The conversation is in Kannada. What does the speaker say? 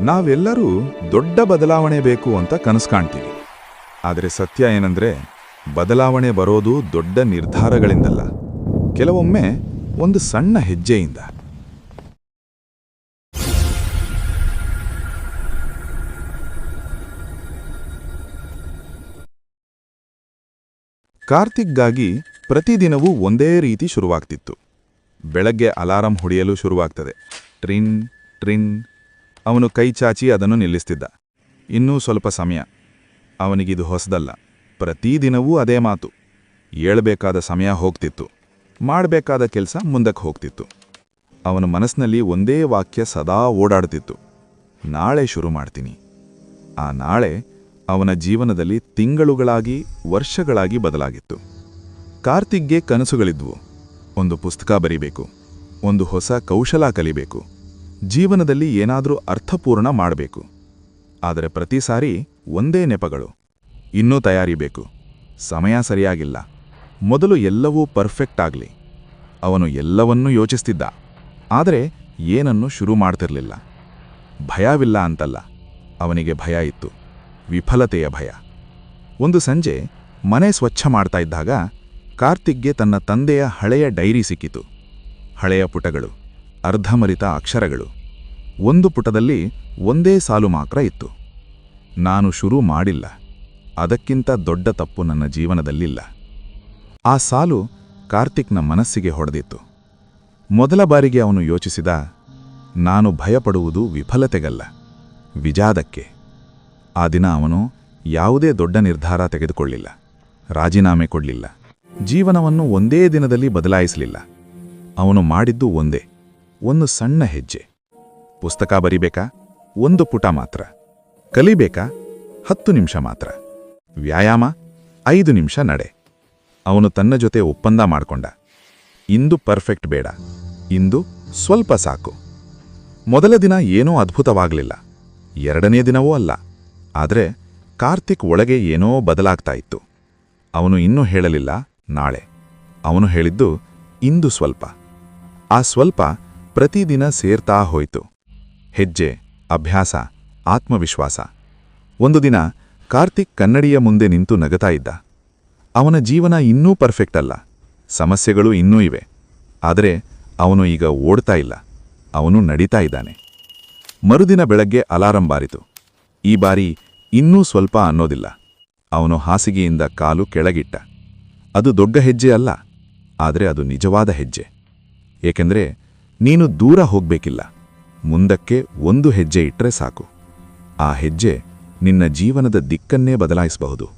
ನಾವೆಲ್ಲರೂ ದೊಡ್ಡ ಬದಲಾವಣೆ ಬೇಕು ಅಂತ ಕನಸು ಕಾಣ್ತೀವಿ. ಆದರೆ ಸತ್ಯ ಏನಂದ್ರೆ ಬದಲಾವಣೆ ಬರೋದು ದೊಡ್ಡ ನಿರ್ಧಾರಗಳಿಂದಲ್ಲ. ಕೆಲವೊಮ್ಮೆ ಒಂದು ಸಣ್ಣ ಹೆಜ್ಜೆಯಿಂದ. ಕಾರ್ತಿಕ್ಗಾಗಿ ಪ್ರತಿದಿನವೂ ಒಂದೇ ರೀತಿ ಶುರುವಾಗ್ತಿತ್ತು. ಬೆಳಗ್ಗೆ ಅಲಾರಂ ಹೊಡೆಯಲು ಶುರುವಾಗ್ತದೆ. ಟ್ರಿನ್ ಟ್ರಿನ್ ಅವನು ಕೈ ಚಾಚಿ ಅದನ್ನು ನಿಲ್ಲಿಸ್ತಿದ್ದ. ಇನ್ನೂ ಸ್ವಲ್ಪ ಸಮಯ. ಅವನಿಗಿದು ಹೊಸದಲ್ಲ. ಪ್ರತಿದಿನವೂ ಅದೇ ಮಾತು. ಏಳಬೇಕಾದ ಸಮಯ ಹೋಗ್ತಿತ್ತು. ಮಾಡಬೇಕಾದ ಕೆಲಸ ಮುಂದಕ್ಕೆ ಹೋಗ್ತಿತ್ತು. ಅವನ ಮನಸ್ಸಿನಲ್ಲಿ ಒಂದೇ ವಾಕ್ಯ ಸದಾ ಓಡಾಡ್ತಿತ್ತು ನಾಳೆ ಶುರು ಮಾಡ್ತೀನಿ. ಆ ನಾಳೆ ಅವನ ಜೀವನದಲ್ಲಿ ತಿಂಗಳುಗಳಾಗಿ, ವರ್ಷಗಳಾಗಿ ಬದಲಾಗಿತ್ತು. ಕಾರ್ತಿಕ್ಗೆ ಕನಸುಗಳಿದ್ವು. ಒಂದು ಪುಸ್ತಕ ಬರೀಬೇಕು. ಒಂದು ಹೊಸ ಕೌಶಲ ಕಲಿಬೇಕು. ಜೀವನದಲ್ಲಿ ಏನಾದರೂ ಅರ್ಥಪೂರ್ಣ ಮಾಡಬೇಕು. ಆದರೆ ಪ್ರತಿ ಸಾರಿ ಒಂದೇ ನೆಪಗಳು. ಇನ್ನೂ ತಯಾರಿ ಬೇಕು ಸಮಯ ಸರಿಯಾಗಿಲ್ಲ. ಮೊದಲು ಎಲ್ಲವೂ ಪರ್ಫೆಕ್ಟ್ ಆಗಲಿ. ಅವನು ಎಲ್ಲವನ್ನೂ ಯೋಚಿಸ್ತಿದ್ದ. ಆದರೆ ಏನನ್ನು ಶುರು ಮಾಡ್ತಿರಲಿಲ್ಲ. ಭಯವಿಲ್ಲ ಅಂತಲ್ಲ. ಅವನಿಗೆ ಭಯ ಇತ್ತು. ವಿಫಲತೆಯ ಭಯ. ಒಂದು ಸಂಜೆ ಮನೆ ಸ್ವಚ್ಛ ಮಾಡ್ತಾ ಇದ್ದಾಗ ಕಾರ್ತಿಕ್ಗೆ ತನ್ನ ತಂದೆಯ ಹಳೆಯ ಡೈರಿ ಸಿಕ್ಕಿತು. ಹಳೆಯ ಪುಟಗಳು. ಅರ್ಧಮರಿತ ಅಕ್ಷರಗಳು. ಒಂದು ಪುಟದಲ್ಲಿ ಒಂದೇ ಸಾಲು ಮಾತ್ರ ಇತ್ತು. ನಾನು ಶುರು ಮಾಡಿಲ್ಲ. ಅದಕ್ಕಿಂತ ದೊಡ್ಡ ತಪ್ಪು ನನ್ನ ಜೀವನದಲ್ಲಿಲ್ಲ. ಆ ಸಾಲು ಕಾರ್ತಿಕ್ನ ಮನಸ್ಸಿಗೆ ಹೊಡೆದಿತ್ತು. ಮೊದಲ ಬಾರಿಗೆ ಅವನು ಯೋಚಿಸಿದ, ನಾನು ಭಯಪಡುವುದು ವಿಫಲತೆಗಲ್ಲ, ವಿಜಾದಕ್ಕೆ. ಆ ದಿನ ಅವನು ಯಾವುದೇ ದೊಡ್ಡ ನಿರ್ಧಾರ ತೆಗೆದುಕೊಳ್ಳಿಲ್ಲ, ರಾಜೀನಾಮೆ ಕೊಡಲಿಲ್ಲ. ಜೀವನವನ್ನು ಒಂದೇ ದಿನದಲ್ಲಿ ಬದಲಾಯಿಸಲಿಲ್ಲ. ಅವನು ಮಾಡಿದ್ದು ಒಂದೇ. ಒಂದು ಸಣ್ಣ ಹೆಜ್ಜೆ. ಪುಸ್ತಕ ಬರಿಬೇಕಾ? ಒಂದು ಪುಟ ಮಾತ್ರ. ಕಲಿಬೇಕಾ? ಹತ್ತು ನಿಮಿಷ ಮಾತ್ರ. ವ್ಯಾಯಾಮ? ಐದು ನಿಮಿಷ ನಡೆ. ಅವನು ತನ್ನ ಜೊತೆ ಒಪ್ಪಂದ ಮಾಡಿಕೊಂಡ. ಇಂದು ಪರ್ಫೆಕ್ಟ್ ಬೇಡ. ಇಂದು ಸ್ವಲ್ಪ ಸಾಕು. ಮೊದಲ ದಿನ ಏನೋ ಅದ್ಭುತವಾಗಲಿಲ್ಲ. ಎರಡನೇ ದಿನವೂ ಅಲ್ಲ. ಆದರೆ ಕಾರ್ತಿಕ್ ಒಳಗೆ ಏನೋ ಬದಲಾಗ್ತಾ ಇತ್ತು. ಅವನು ಇನ್ನೂ ಹೇಳಲಿಲ್ಲ, ನಾಳೆ. ಅವನು ಹೇಳಿದ್ದು, ಇಂದು ಸ್ವಲ್ಪ. ಆ ಸ್ವಲ್ಪ ಪ್ರತಿದಿನ ಸೇರ್ತಾ ಹೋಯಿತು. ಹೆಜ್ಜೆ, ಅಭ್ಯಾಸ, ಆತ್ಮವಿಶ್ವಾಸ. ಒಂದು ದಿನ ಕಾರ್ತಿಕ್ ಕನ್ನಡಿಯ ಮುಂದೆ ನಿಂತು ನಗತಾ ಇದ್ದ. ಅವನ ಜೀವನ ಇನ್ನೂ ಪರ್ಫೆಕ್ಟ್ ಅಲ್ಲ. ಸಮಸ್ಯೆಗಳು ಇನ್ನೂ ಇವೆ. ಆದರೆ ಅವನು ಈಗ ಓಡ್ತಾ ಇಲ್ಲ. ಅವನು ನಡೀತಾ ಇದ್ದಾನೆ. ಮರುದಿನ ಬೆಳಗ್ಗೆ ಅಲಾರಂ ಬಾರಿತು. ಈ ಬಾರಿ ಇನ್ನೂ ಸ್ವಲ್ಪ ಅನ್ನೋದಿಲ್ಲ. ಅವನು ಹಾಸಿಗೆಯಿಂದ ಕಾಲು ಕೆಳಗಿಟ್ಟ. ಅದು ದೊಡ್ಡ ಹೆಜ್ಜೆ ಅಲ್ಲ. ಆದರೆ ಅದು ನಿಜವಾದ ಹೆಜ್ಜೆ. ಏಕೆಂದರೆ ನೀನು ದೂರ ಹೋಗಬೇಕಿಲ್ಲ. ಮುಂದಕ್ಕೆ ಒಂದು ಹೆಜ್ಜೆ ಇಟ್ಟರೆ ಸಾಕು. ಆ ಹೆಜ್ಜೆ ನಿನ್ನ ಜೀವನದ ದಿಕ್ಕನ್ನೇ ಬದಲಾಯಿಸಬಹುದು.